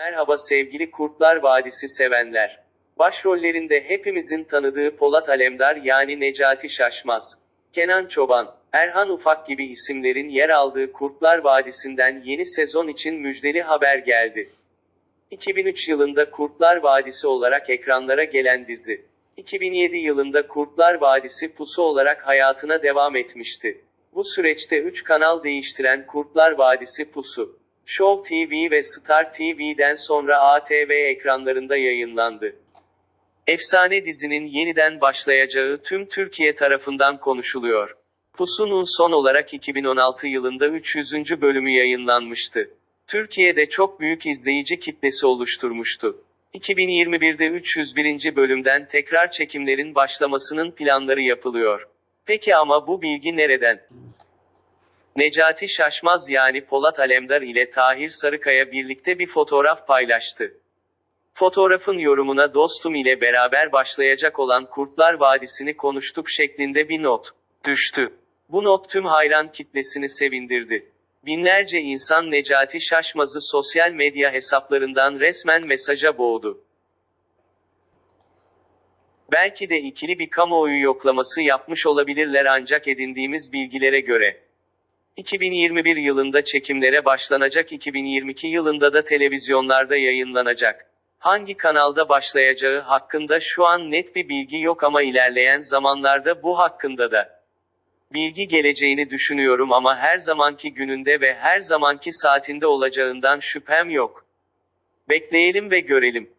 Merhaba sevgili Kurtlar Vadisi sevenler. Başrollerinde hepimizin tanıdığı Polat Alemdar yani Necati Şaşmaz, Kenan Çoban, Erhan Ufak gibi isimlerin yer aldığı Kurtlar Vadisi'nden yeni sezon için müjdeli haber geldi. 2003 yılında Kurtlar Vadisi olarak ekranlara gelen dizi, 2007 yılında Kurtlar Vadisi Pusu olarak hayatına devam etmişti. Bu süreçte 3 kanal değiştiren Kurtlar Vadisi Pusu, Show TV ve Star TV'den sonra ATV ekranlarında yayınlandı. Efsane dizinin yeniden başlayacağı tüm Türkiye tarafından konuşuluyor. Pusu'nun son olarak 2016 yılında 300. bölümü yayınlanmıştı. Türkiye'de çok büyük izleyici kitlesi oluşturmuştu. 2021'de 301. bölümden tekrar çekimlerin başlamasının planları yapılıyor. Peki ama bu bilgi nereden? Necati Şaşmaz yani Polat Alemdar ile Tahir Sarıkaya birlikte bir fotoğraf paylaştı. Fotoğrafın yorumuna dostum ile beraber başlayacak olan Kurtlar Vadisi'ni konuştuk şeklinde bir not düştü. Bu not tüm hayran kitlesini sevindirdi. Binlerce insan Necati Şaşmaz'ı sosyal medya hesaplarından resmen mesaja boğdu. Belki de ikili bir kamuoyu yoklaması yapmış olabilirler ancak edindiğimiz bilgilere göre. 2021 yılında çekimlere başlanacak 2022 yılında da televizyonlarda yayınlanacak. Hangi kanalda başlayacağı hakkında şu an net bir bilgi yok ama ilerleyen zamanlarda bu hakkında da bilgi geleceğini düşünüyorum ama her zamanki gününde ve her zamanki saatinde olacağından şüphem yok. Bekleyelim ve görelim.